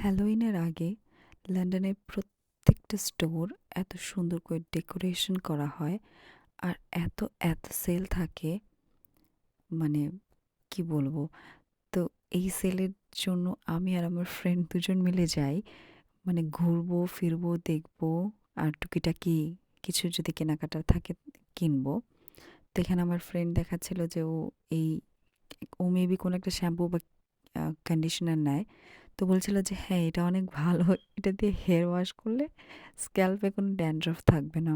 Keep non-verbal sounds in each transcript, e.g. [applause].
হ্যালোইনের আগে লন্ডনের প্রত্যেকটা স্টোর এত সুন্দর করে ডেকোরেশন করা হয় আর এত এত সেল থাকে। মানে কি বলব? তো এই সেলের জন্য আমি আর আমার ফ্রেন্ড দুজন মিলে যাই। মানে ঘুরবো, ফিরবো, দেখব আর টুকিটাকি কিছু যদি কেনাকাটা থাকে কিনবো। তো এখানে আমার ফ্রেন্ড দেখাচ্ছিল যে ও এই, ও মেবি কোনো একটা শ্যাম্পু বা কন্ডিশনার নেয়। তো বলছিল যে হ্যাঁ এটা অনেক ভালো। এটা দিয়ে হেয়ার ওয়াশ করলে স্ক্যাল্পে কোনো ড্যান্ড্রফ থাকবে না।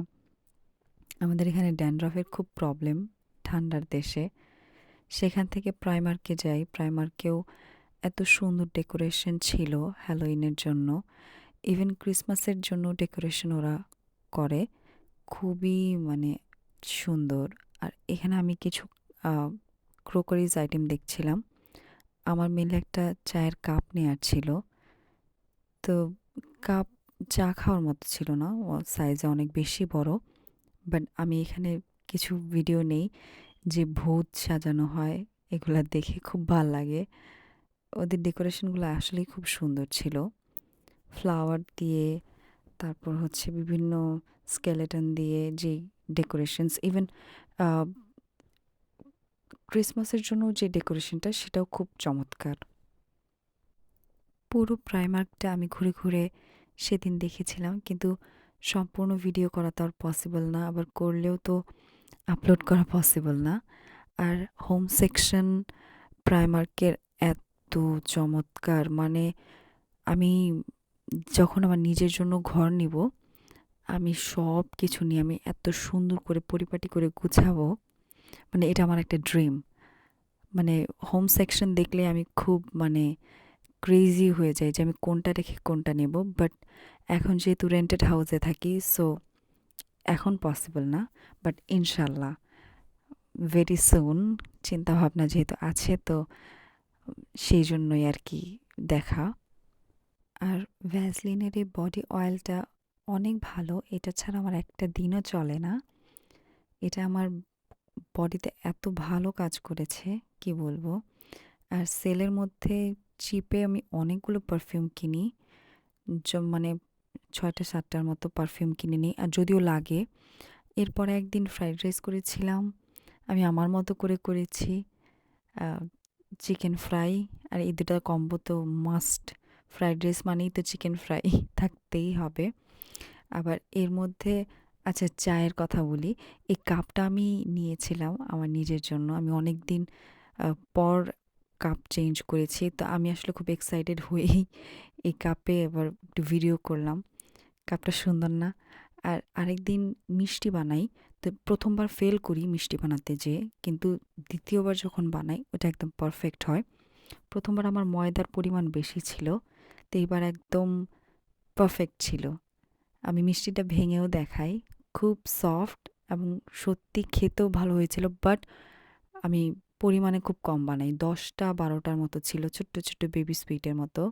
আমাদের এখানে ড্যান্ড্রফের খুব প্রবলেম ঠান্ডার দেশে। সেখান থেকে প্রাইমার্কে যাই। প্রাইমার্কেও এত সুন্দর ডেকোরেশন ছিল হ্যালোইনের জন্য। ইভেন ক্রিসমাসের জন্য ডেকোরেশন ওরা করে। খুবই মানে সুন্দর। আর এখানে আমি কিছু ক্রোকারিজ আইটেম দেখছিলাম। আমার মেলে একটা চায়ের কাপ নেওয়ার ছিল। তো কাপ চা খাওয়ার মতো ছিল না, ও সাইজে অনেক বেশি বড়। বাট আমি এখানে কিছু ভিডিও নেই যে ভূত সাজানো হয়, এগুলো দেখে খুব ভালো লাগে। ওদের ডেকোরেশনগুলো আসলেই খুব সুন্দর ছিল। ফ্লাওয়ার দিয়ে, তারপর হচ্ছে বিভিন্ন স্কেলেটন দিয়ে যে ডেকোরেশনস ইভেন ক্রিসমাসের জন্য যে ডেকোরেশনটা, সেটাও খুব চমৎকার। পুরো প্রাইমার্কটা আমি ঘুরে ঘুরে সেদিন দেখেছিলাম, কিন্তু সম্পূর্ণ ভিডিও করা তো আর পসিবল না। আবার করলেও তো আপলোড করা পসিবল না। আর হোম সেকশন প্রাইমার্কের এত চমৎকার। মানে আমি যখন আমার নিজের জন্য ঘর নিব, আমি সব কিছু নিয়ে আমি এত সুন্দর করে পরিপাটি করে গুছাবো। মানে এটা আমার একটা ড্রিম মানে হোম সেকশন দেখলে আমি খুব মানে ক্রেজি হয়ে যাই যে আমি কোনটা রেখে কোনটা নেব। বাট এখন যেহেতু রেন্টেড হাউসে থাকি সো এখন পসিবল না বাট ইনশাল্লাহ ভেরি সুন চিন্তাভাবনা যেহেতু আছে, তো সেই জন্যই আর কি দেখা। আর ভ্যাসলিনের এই বডি অয়েলটা অনেক ভালো, এটা ছাড়া আমার একটা দিনও চলে না। এটা আমার বডিতে এত ভালো কাজ করেছে, কি বলব? আর সেলের মধ্যে চিপে আমি অনেকগুলো পারফিউম কিনি মানে ছয়টা, সাতটার মতো পারফিউম কিনে নিই, আর যদিও লাগে। এরপরে একদিন ফ্রাইড রাইস করেছিলাম, আমি আমার মতো করে করেছি চিকেন ফ্রাই আর এই দুটা কম্বো তো মাস্ট ফ্রাইড রাইস মানেই তো চিকেন ফ্রাই [laughs] থাকতেই হবে। আবার এর মধ্যে আচ্ছা চায়ের কথা বলি। এই কাপটা আমি নিয়েছিলাম আমার নিজের জন্য। আমি অনেক দিন পর কাপ চেঞ্জ করেছি। তো আমি আসলে খুব এক্সাইটেড হয়েই এই কাপে এবার একটু ভিডিও করলাম। কাপটা সুন্দর না। আর আরেক দিন মিষ্টি বানাই। তো প্রথমবার ফেল করি মিষ্টি বানাতে যে কিন্তু দ্বিতীয়বার যখন বানাই, ওটা একদম পারফেক্ট হয়। প্রথমবার আমার ময়দার পরিমাণ বেশি ছিল। তো এইবার একদম পারফেক্ট ছিল। আমি মিষ্টিটা ভেঙেও দেখাই। খুব সফট এবং সত্যি খেতেও ভালো হয়েছিল বাট আমি পরিমাণে খুব কম বানাই। দশটা, বারোটার মতো ছিল, ছোট্ট ছোট্ট বেবি সুইটের মতো।